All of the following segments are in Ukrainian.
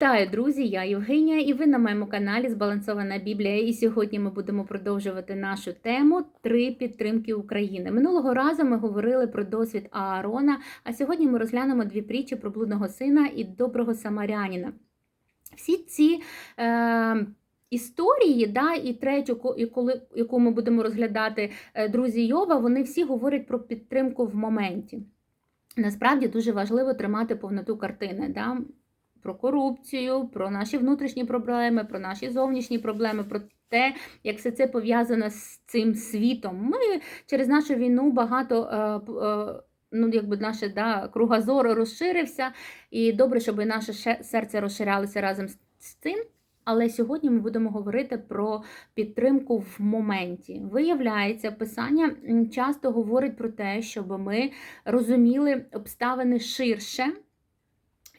Вітаю, друзі! Я Євгенія, і ви на моєму каналі Збалансована Біблія. І сьогодні ми будемо продовжувати нашу тему Три підтримки України. Минулого разу ми говорили про досвід Аарона, а сьогодні ми розглянемо дві притчі про блудного сина і доброго самарянина. Всі ці е, історії, да, і третю, коли, яку ми будемо розглядати е, друзі Йова, вони всі говорять про підтримку в моменті. Насправді дуже важливо тримати повноту картини. Да? Про корупцію, про наші внутрішні проблеми, про наші зовнішні проблеми, про те, як все це пов'язано з цим світом. Ми через нашу війну багато. е, е, Ну, якби наше да, кругозор розширився, і добре, щоб наше серце розширялося разом з цим. Але сьогодні ми будемо говорити про підтримку в моменті. Виявляється, писання часто говорить про те, щоб ми розуміли обставини ширше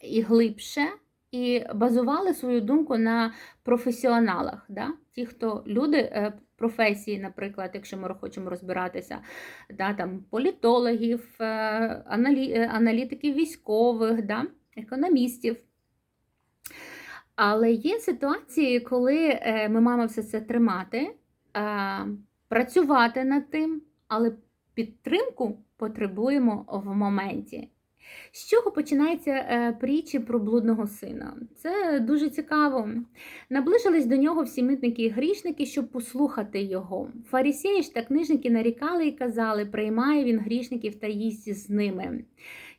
і глибше, і базували свою думку на професіоналах. Да? Ті, хто люди е, професії, наприклад, якщо ми хочемо розбиратися, да, там, політологів, е, е, аналітиків військових, да, економістів. Але є ситуації, коли ми маємо все це тримати, працювати над тим, але підтримку потребуємо в моменті. З чого починається е, притчі про блудного сина? Це дуже цікаво. Наближились до нього всі митники і грішники, щоб послухати його. Фарисеї ж та книжники нарікали і казали, приймає він грішників та їсть з ними.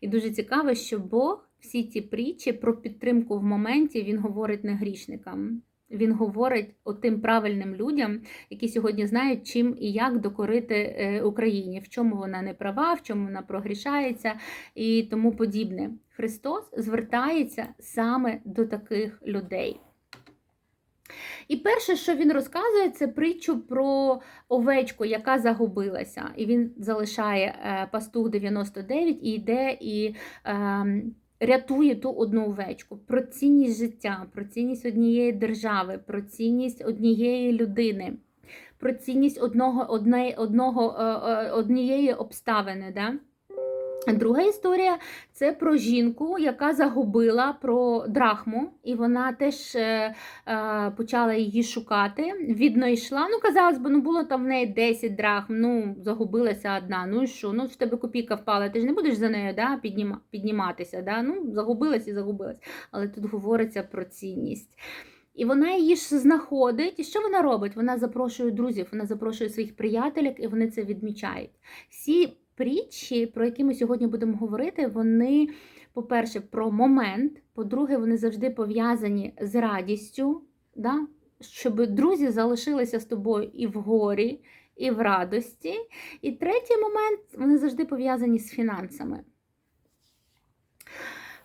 І дуже цікаво, що Бог всі ці притчі про підтримку в моменті він говорить не грішникам. Він говорить тим правильним людям, які сьогодні знають, чим і як докорити е, Україні, в чому вона не права, в чому вона прогрішається і тому подібне. Христос звертається саме до таких людей. І перше, що він розказує, це притчу про овечку, яка загубилася. І він залишає е, пастух 99 і йде і е, рятує ту одну овечку. Про цінність життя, про цінність однієї держави, про цінність однієї людини, про цінність одного, одне, одного, е, е, однієї обставини. Да? Друга історія це про жінку, яка загубила про драхму, і вона теж е, е, почала її шукати. Віднайшла. Ну, казалось би, ну було там в неї 10 драхм, ну загубилася одна. Ну і що? Ну, в тебе копійка впала, ти ж не будеш за нею да, підніма, підніматися. Да? Ну, загубилась і загубилась. Але тут говориться про цінність. І вона її ж знаходить. І що вона робить? Вона запрошує друзів, вона запрошує своїх приятелів, і вони це відмічають. Всі притчі, про які ми сьогодні будемо говорити, вони, по-перше, про момент, по-друге, вони завжди пов'язані з радістю, да? щоб друзі залишилися з тобою і в горі, і в радості. І третій момент, вони завжди пов'язані з фінансами.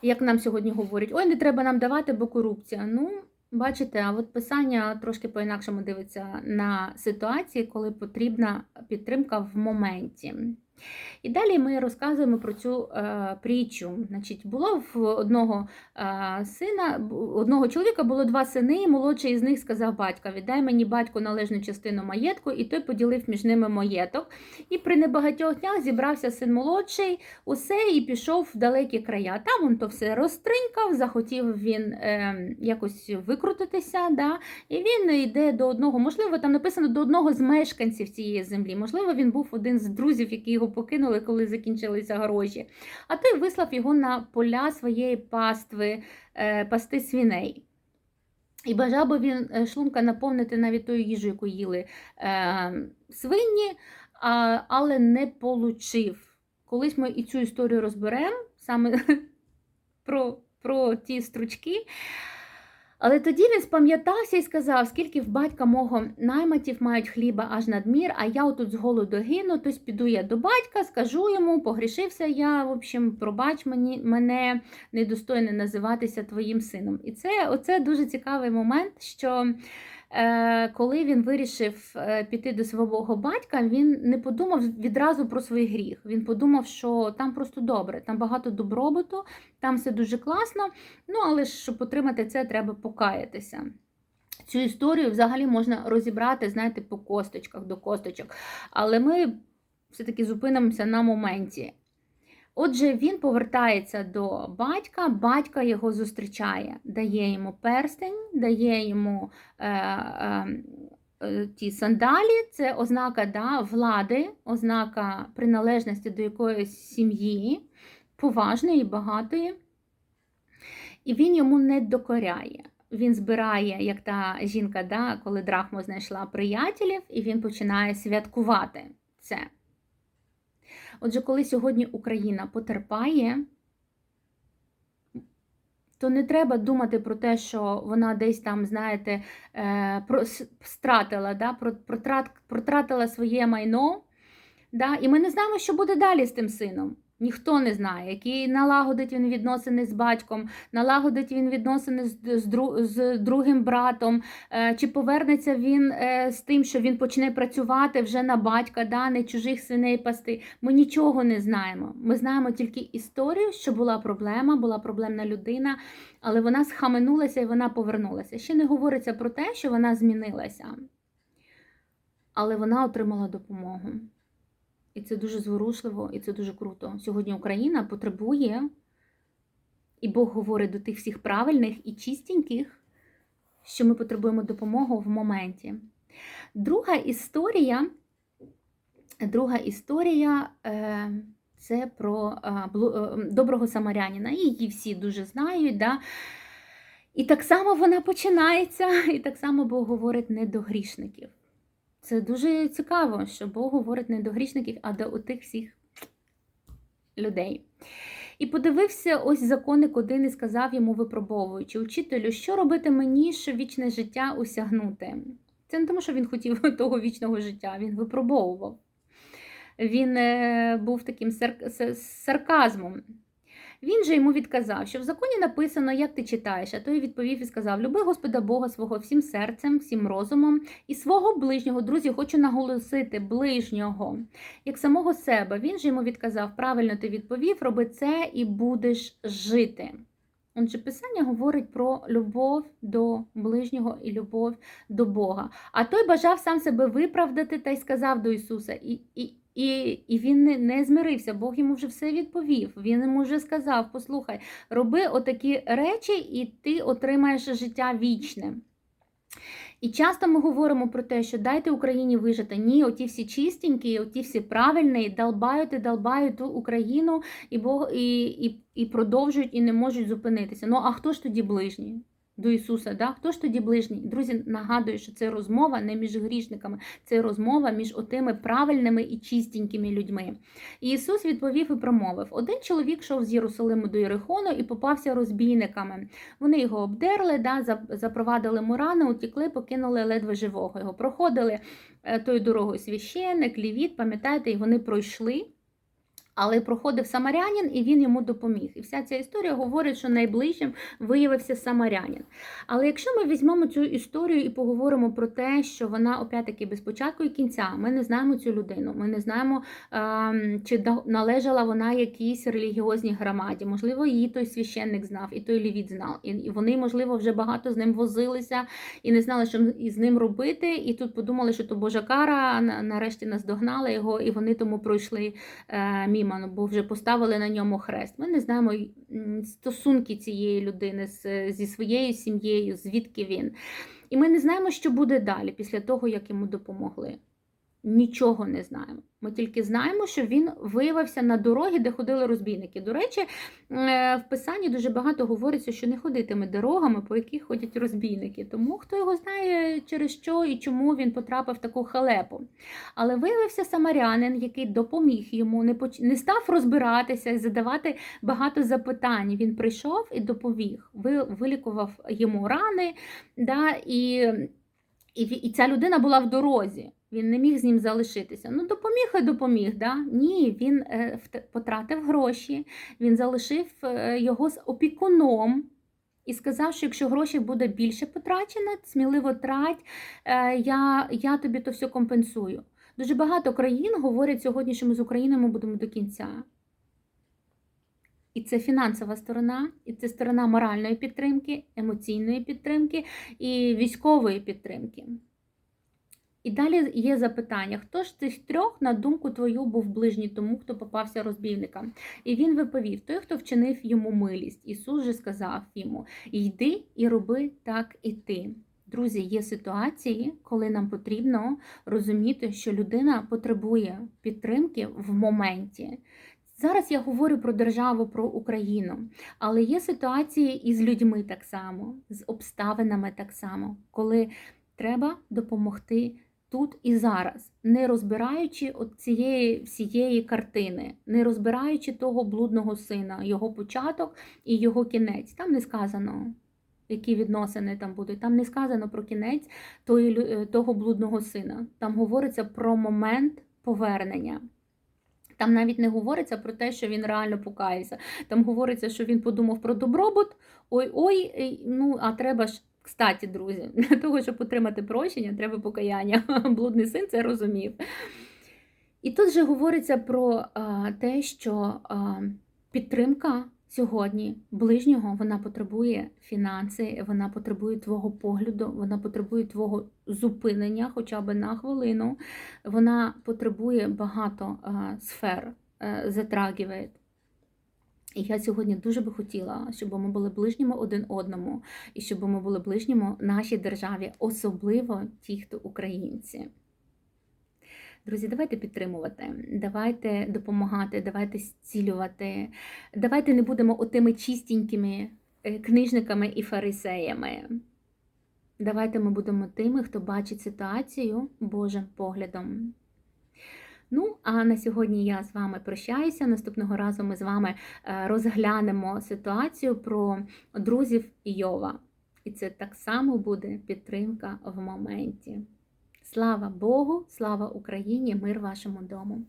Як нам сьогодні говорять, ой, не треба нам давати, бо корупція. Ну, бачите, а от писання трошки по-інакшому дивиться на ситуації, коли потрібна підтримка в моменті. І далі ми розказуємо про цю е, притчу. Значить, було в одного е, сина, одного чоловіка було два сини, і молодший із них сказав батька: віддай мені батько належну частину маєтку, і той поділив між ними маєток. І при небагатьох днях зібрався син молодший, усе і пішов в далекі края. Там він то все розтринькав, захотів він е, якось викрутитися. Да? І він йде до одного, можливо, там написано до одного з мешканців цієї землі. Можливо, він був один з друзів, які його покинули, коли закінчилися гроші. А той вислав його на поля своєї пастви, е, пасти свиней. І бажав би він е, шлунка наповнити навіть тою їжу, яку їли е, свині, але не получив. Колись ми і цю історію розберемо саме про, про ті стручки. Але тоді він спам'ятався і сказав, скільки в батька мого найматів мають хліба аж надмір, а я отут з голоду гину, тось піду я до батька, скажу йому, погрішився я, в общем, пробач мені, мене недостойне називатися твоїм сином. І це оце дуже цікавий момент, що коли він вирішив е, піти до свого батька, він не подумав відразу про свій гріх. Він подумав, що там просто добре, там багато добробуту, там все дуже класно. Ну, але ж щоб отримати це, треба покаятися. Цю історію взагалі можна розібрати, знаєте, по косточках, до косточок. Але ми все-таки зупинимося на моменті. Отже, він повертається до батька, батька його зустрічає, дає йому перстень, дає йому е, е, е, ті сандалі, це ознака да, влади, ознака приналежності до якоїсь сім'ї, поважної, багатої. І він йому не докоряє. Він збирає, як та жінка, да, коли драхма знайшла приятелів, і він починає святкувати це. Отже, коли сьогодні Україна потерпає, то не треба думати про те, що вона десь там, знаєте, е, стратила, да, протратила своє майно. Да, І ми не знаємо, що буде далі з тим сином. Ніхто не знає, який налагодить він відносини з батьком, налагодить він відносини з, з, з другим братом, е, чи повернеться він е, з тим, що він почне працювати вже на батька, да, не чужих синей пасти. Ми нічого не знаємо. Ми знаємо тільки історію, що була проблема, була проблемна людина, але вона схаменулася і вона повернулася. Ще не говориться про те, що вона змінилася, але вона отримала допомогу. І це дуже зворушливо, і це дуже круто. Сьогодні Україна потребує, і Бог говорить до тих всіх правильних і чистеньких, що ми потребуємо допомоги в моменті. Друга історія, друга історія е, це про е, е, доброго самарянина. Її всі дуже знають. Да? І так само вона починається, і так само Бог говорить не до грішників. Це дуже цікаво, що Бог говорить не до грішників, а до тих всіх людей. І подивився ось законник один і сказав йому, випробовуючи, учителю, що робити мені, щоб вічне життя усягнути? Це не тому, що він хотів того вічного життя, він випробовував. Він е, був таким сарказмом. Він же йому відказав, що в законі написано, як ти читаєш, а той відповів і сказав: Люби Господа Бога свого всім серцем, всім розумом і свого ближнього, друзі, хочу наголосити ближнього, як самого себе. Він же йому відказав: правильно ти відповів, роби це і будеш жити. Отже, Писання говорить про любов до ближнього і любов до Бога. А той бажав сам себе виправдати та й сказав до Ісуса. І, і, і і він не, не змирився, Бог йому вже все відповів. Він йому вже сказав: послухай, роби отакі речі, і ти отримаєш життя вічне. І часто ми говоримо про те, що дайте Україні вижити. Ні, оті всі чистенькі, оті всі правильні, долбають і долбають ту Україну і Бог, і, і, і продовжують і не можуть зупинитися. Ну а хто ж тоді ближній? До Ісуса. Да? Хто ж тоді ближній? Друзі, нагадую, що це розмова не між грішниками, це розмова між отими правильними і чистенькими людьми. І Ісус відповів і промовив: один чоловік йшов з Єрусалиму до Єрихону і попався розбійниками. Вони його обдерли, да, запровадили мурани, утікли, покинули ледве живого. Його проходили е, тою дорогою священник, лівіт, пам'ятаєте, і вони пройшли. Але проходив самарянин і він йому допоміг. І вся ця історія говорить, що найближчим виявився самарянин. Але якщо ми візьмемо цю історію і поговоримо про те, що вона опять-таки без початку і кінця, ми не знаємо цю людину, ми не знаємо, чи належала вона якійсь релігіозній громаді. Можливо, її той священник знав, і той лівіт знав. І вони, можливо, вже багато з ним возилися і не знали, що із ним робити. І тут подумали, що то Божа кара нарешті наздогнала його, і вони тому пройшли е, мімо. Фріману, бо вже поставили на ньому хрест. Ми не знаємо стосунки цієї людини зі своєю сім'єю, звідки він. І ми не знаємо, що буде далі після того, як йому допомогли. Нічого не знаємо. Ми тільки знаємо, що він виявився на дорогі, де ходили розбійники. До речі, е, в писанні дуже багато говориться, що не ходитиме дорогами, по яких ходять розбійники. Тому хто його знає, через що і чому він потрапив в таку халепу. Але виявився самарянин, який допоміг йому, не поч... не став розбиратися і задавати багато запитань. Він прийшов і доповіг, вилікував йому рани. да, і, і, і ця людина була в дорозі. Він не міг з ним залишитися. Ну, допоміг і допоміг. Да? Ні, він е, потратив гроші, він залишив е, його з опікуном і сказав, що якщо грошей буде більше потрачено, сміливо трать, е, я, я тобі то все компенсую. Дуже багато країн говорять сьогодні, що ми з Україною ми будемо до кінця. І це фінансова сторона, і це сторона моральної підтримки, емоційної підтримки і військової підтримки. І далі є запитання: хто ж цих трьох, на думку твою, був ближній тому, хто попався розбійникам? І він відповів: той, хто вчинив йому милість. Ісус же сказав йому: Йди і роби так і ти. Друзі, є ситуації, коли нам потрібно розуміти, що людина потребує підтримки в моменті. Зараз я говорю про державу, про Україну, але є ситуації і з людьми так само, з обставинами так само, коли треба допомогти тут і зараз, не розбираючи цієї всієї картини, не розбираючи того блудного сина, його початок і його кінець. Там не сказано. Які відносини там будуть. Там не сказано про кінець тої, е, того блудного сина. Там говориться про момент повернення. Там навіть не говориться про те, що він реально покаявся. Там говориться, що він подумав про добробут. Ой-ой, ну а треба ж. Кстаті, друзі, для того, щоб отримати прощення, треба покаяння. Блудний син це розумів. І тут же говориться про те, що підтримка сьогодні ближнього вона потребує фінанси, вона потребує твого погляду, вона потребує твого зупинення хоча б на хвилину. Вона потребує багато сфер, е, затрагиває. І я сьогодні дуже би хотіла, щоб ми були ближніми один одному, і щоб ми були ближніми нашій державі, особливо ті, хто українці. Друзі, давайте підтримувати, давайте допомагати, давайте зцілювати, давайте не будемо отими чистенькими е, книжниками і фарисеями. Давайте ми будемо тими, хто бачить ситуацію Божим поглядом. Ну, а на сьогодні я з вами прощаюся. Наступного разу ми з вами е, розглянемо ситуацію про друзів Йова. І це так само буде підтримка в моменті. Слава Богу, слава Україні, мир вашому дому!